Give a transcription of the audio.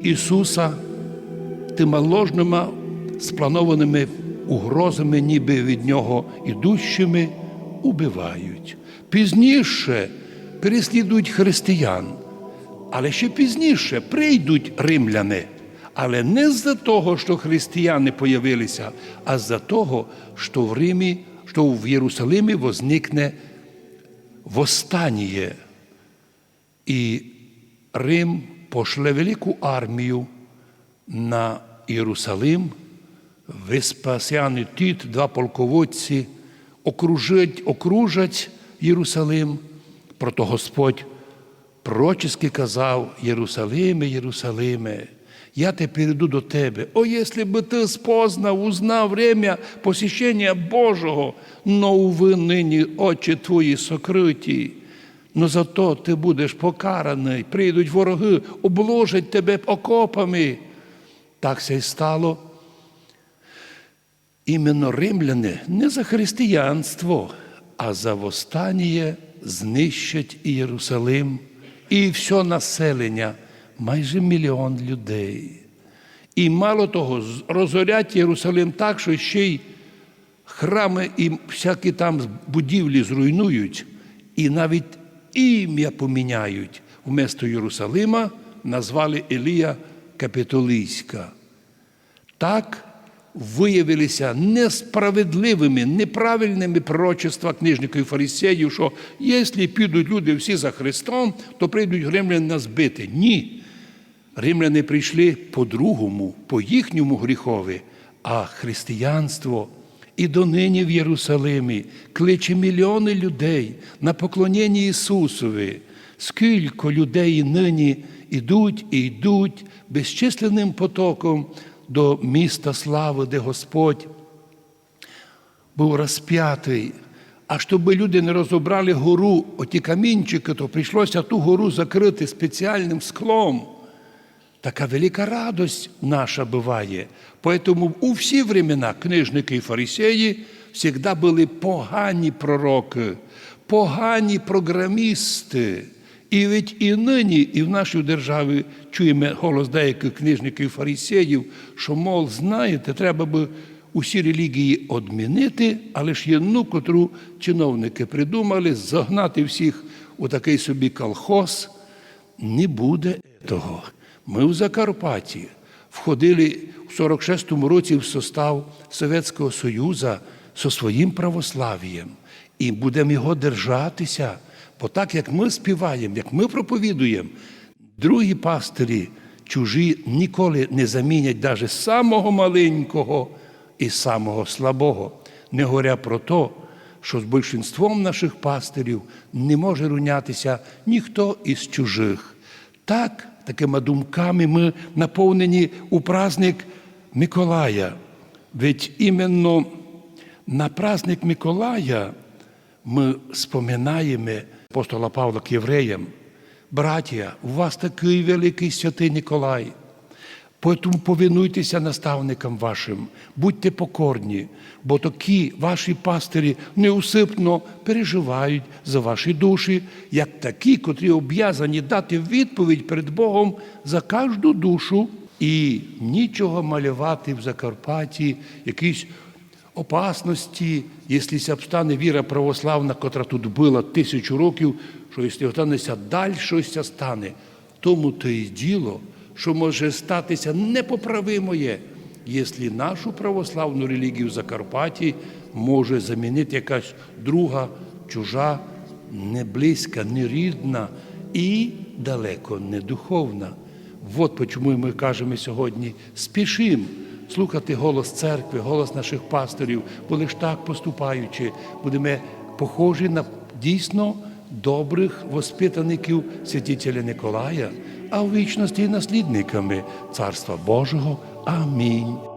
Ісуса тими ложними спланованими угрозами, ніби від Нього ідущими, убивають. Пізніше переслідують християн, але ще пізніше прийдуть римляни. Але не з-за того, що християни появилися, а з-за того, що в Римі, що в Єрусалимі возникне восстання. І Рим пошле велику армію на Єрусалим, Веспасіан і Тит, два полководці, окружать, окружать Єрусалим. Прото Господь прочески казав Єрусалиме, Єрусалиме, я тепер іду до тебе. О, якщо би ти спознав, узнав время посещення Божого, но, уви, нині очі твої сокриті. Но зато ти будеш покараний, прийдуть вороги, обложать тебе окопами. Так це й стало. Іменно римляни не за християнство, а за восстання знищать Єрусалим і все населення, майже мільйон людей. І мало того, розорять Єрусалим так, що ще й храми і всякі там будівлі зруйнують, і навіть ім'я поміняють. Вместо Єрусалима назвали Елія Капітолійська. Так виявилися несправедливими, неправильними пророчества книжників і фарисеїв, що якщо підуть люди всі за Христом, то прийдуть римляни нас бити. Ні. Римляни прийшли по-другому, по їхньому гріхові, а християнство і донині в Єрусалимі кличе мільйони людей на поклоніння Ісусові. Скільки людей нині ідуть і йдуть безчисленним потоком до міста слави, де Господь був розп'ятий. А щоб люди не розібрали гору, оті камінчики, то прийшлося ту гору закрити спеціальним склом. Така велика радость наша буває. Поэтому у всі времена книжники і фарисеї завжди були погані пророки, погані програмісти. І ведь і нині, і в нашій державі чуємо голос деяких книжників і фарисеїв, що, мов, знаєте, треба би усі релігії одмінити, але ж є одну, котру чиновники придумали, загнати всіх у такий собі колхоз. Не буде того. Ми в Закарпатті входили в 46-му році в состав Совєтського Союзу зі своїм православ'ям і будемо його держатися. Бо так як ми співаємо, як ми проповідуємо, другі пастирі чужі ніколи не замінять навіть самого маленького і самого слабого, не говоря про те, що з більшинством наших пастирів не може рунятися ніхто із чужих. Так, такими думками ми наповнені у праздник Миколая. Ведь іменно на праздник Миколая ми споминаємо апостола Павла к євреям. Браття, у вас такий великий святий Николай. Тому повинуйтеся наставникам вашим, будьте покорні, бо такі ваші пастирі неусипно переживають за ваші душі, як такі, котрі об'язані дати відповідь перед Богом за кожну душу і нічого малювати в Закарпатті, якісь опасності, якщо обстане віра православна, котра тут була тисячу років, що якщо останеться далі щось стане, тому то і діло, що може статися непоправимоє, якщо нашу православну релігію в Закарпатті може замінити якась друга, чужа, не близька, не рідна і далеко не духовна. От чому ми кажемо сьогодні спішим слухати голос церкви, голос наших пасторів, бо лиш так поступаючи, будемо похожі на дійсно добрих воспитаників святителя Николая, а в вічності наслідниками Царства Божого. Амінь.